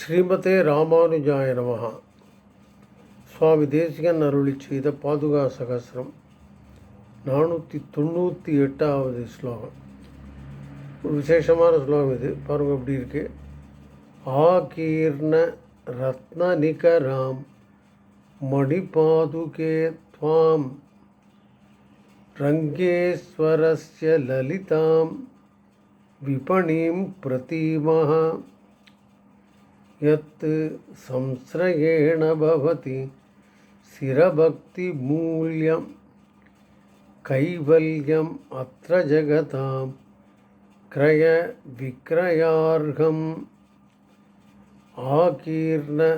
ஸ்ரீமதே ராமானுஜாய நமகா சுவாமி தேசிகன் அருளி செய்த பாதுகா சகசிரம் நானூற்றி தொண்ணூற்றி எட்டாவது ஸ்லோகம். ஒரு விசேஷமான ஸ்லோகம் இது. பாருங்கள் எப்படி இருக்கு? ஆகீர்ண ரத்ன நிகராம் மணிபாதுகே துவாம் ரங்கேஸ்வரஸ்ய லலிதாம் விபணிம் பிரதீமः यत् संश्रयेण भवति स्थिरभक्तिमूल्यं कैवल्यम् अत्र जगतां क्रयविक्रयार्हम् आकीर्णरत्ननिकरां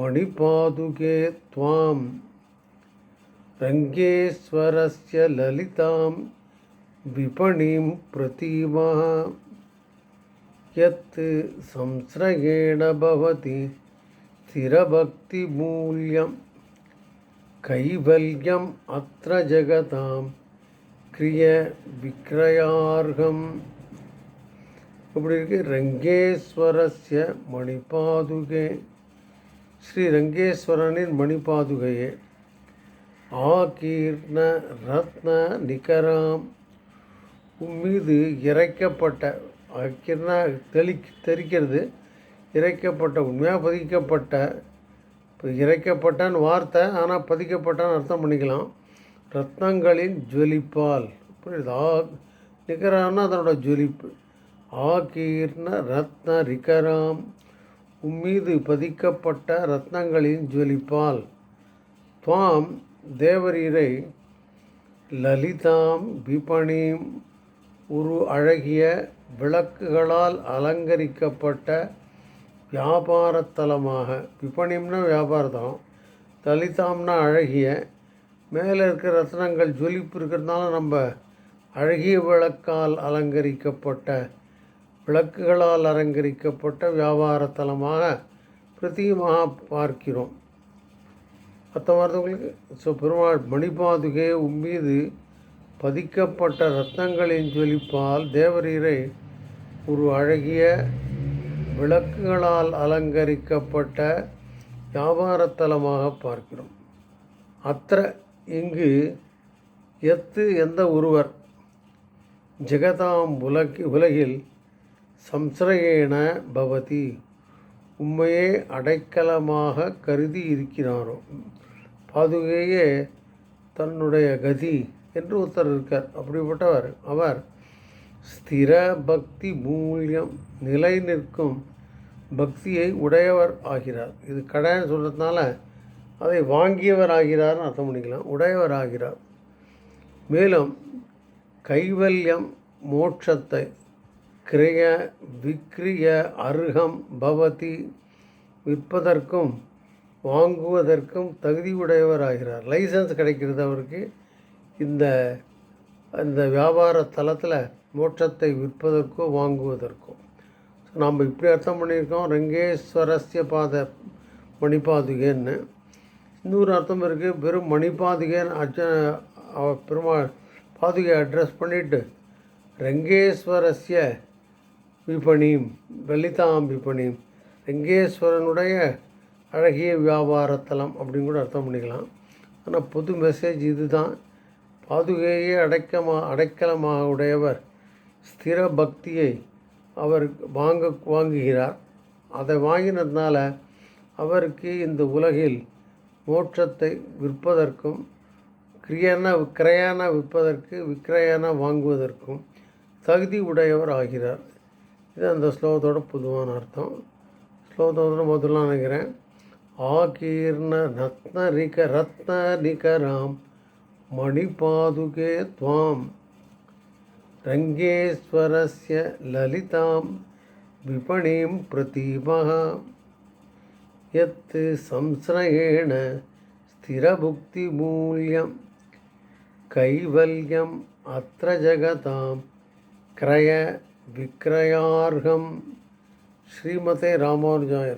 मणिपादुके त्वां रङ्गेश्वरस्य ललितां विपणिं प्रतीमः यत् संश्रयेण भवति स्थिरभक्तिमूल्यं कैवल्यम् अत्र जगतां क्रिय विक्रयार्हम् இப்படி இருக்கு ரங்கேஸ்வரஸ்ய மணிபாதுகே ஸ்ரீ ரங்கேஸ்வரனின் மணிபாதுகையே ஆகீர்ண ரத்ன நிகராம் உம்மீது இறைக்கப்பட்ட வைக்கிறனா தெளி தெரிக்கிறது இறைக்கப்பட்ட உண்மையாக பதிக்கப்பட்ட இப்போ இறைக்கப்பட்டன்னு வார்த்தை ஆனால் பதிக்கப்பட்டான்னு அர்த்தம் பண்ணிக்கலாம். ரத்னங்களின் ஜொலிப்பால். புரியுது? ஆ நிகரான்னா அதனோட ஜொலிப்பு. ஆகீர்ண ரத்ன ரிகராம் உம்மீது பதிக்கப்பட்ட ரத்னங்களின் ஜொலிப்பால். துவாம் தேவரீரை லலிதாம் விபணிம் ஒரு அழகிய விளக்குகளால் அலங்கரிக்கப்பட்ட வியாபாரத்தலமாக விபணிம்னா வியாபாரத்தலம் தலிதாம்னா அழகிய மேலே இருக்கிற ரத்னங்கள் ஜொலிப்பு இருக்கிறதுனால நம்ம அழகிய விளக்கால் அலங்கரிக்கப்பட்ட விளக்குகளால் அலங்கரிக்கப்பட்ட வியாபாரத்தலமாக பிரத்தியமாக பார்க்கிறோம். மற்ற வார்த்தைகளுக்கு ஸோ பெருமாள் மணிபாதுகே உம்மீது பதிக்கப்பட்ட ரத்னங்களின் ஜொலிப்பால் தேவரீரை ஒரு அழகிய விளக்குகளால் அலங்கரிக்கப்பட்ட வியாபாரத்தலமாக பார்க்கிறோம். அத்த இங்கு எத்து எந்த ஒருவர் ஜெகதாம் உலகி உலகில் சம்சரகேன பவதி உண்மையே அடைக்கலமாக கருதி இருக்கிறாரோ? பாதுகையே தன்னுடைய கதி. என்று ஒருத்தர் இருக்கார். அப்படிப்பட்டவர் அவர் ஸ்திர பக்தி மூலியம் நிலை நிற்கும் பக்தியை உடையவர் ஆகிறார். இது கடைன்னு சொல்கிறதுனால அதை வாங்கியவர் ஆகிறார்னு அர்த்தம் பண்ணிக்கலாம். உடையவர் ஆகிறார். மேலும் கைவல்யம் மோட்சத்தை கிரிய விக்ரிய அருகம் பவதி விற்பதற்கும் வாங்குவதற்கும் தகுதி உடையவர் ஆகிறார். லைசன்ஸ் கிடைக்கிறது அவருக்கு. இந்த இந்த வியாபார தளத்தில் மோட்சத்தை விற்பதற்கோ வாங்குவதற்கோ. நாம் இப்படி அர்த்தம் பண்ணியிருக்கோம். ரங்கேஸ்வரஸ்ய பாத மணிபாதுகேன்னு. இன்னொரு அர்த்தம் இருக்குது வெறும் மணிபாதுகேன்னு அச்ச பெருமாள் பாதுகை அட்ரஸ் பண்ணிவிட்டு ரங்கேஸ்வரஸ்ய விபணியும் லலிதாம் விபணியும் ரங்கேஸ்வரனுடைய அழகிய வியாபாரத்தலம் அப்படின்னு கூட அர்த்தம் பண்ணிக்கலாம். ஆனால் பொது மெசேஜ் இது தான் பாதுகையே அடைக்கமா அடைக்கலமாக உடையவர் ஸ்திர பக்தியை அவர் வாங்க வாங்குகிறார். அதை வாங்கினதுனால அவருக்கு இந்த உலகில் மோட்சத்தை விற்பதற்கும் கிரியன கிரையான விற்பதற்கு விக்கிரையான வாங்குவதற்கும் தகுதி உடையவர் ஆகிறார். இது அந்த ஸ்லோகத்தோட பொதுவான அர்த்தம். ஸ்லோகத்தோட முதல்ல நினைக்கிறேன். ஆகீர்ண ரத்ன ரிக ரத்ன நிகராம். मणिपादुके त्वां रङ्गेश्वरस्य ललितां विपणिं प्रतीमः। यत् संश्रयेण स्थिरभुक्तिमूल्यं कैवल्यम् अत्र जगतां क्रयविक्रयार्हं श्रीमते रामानुजाय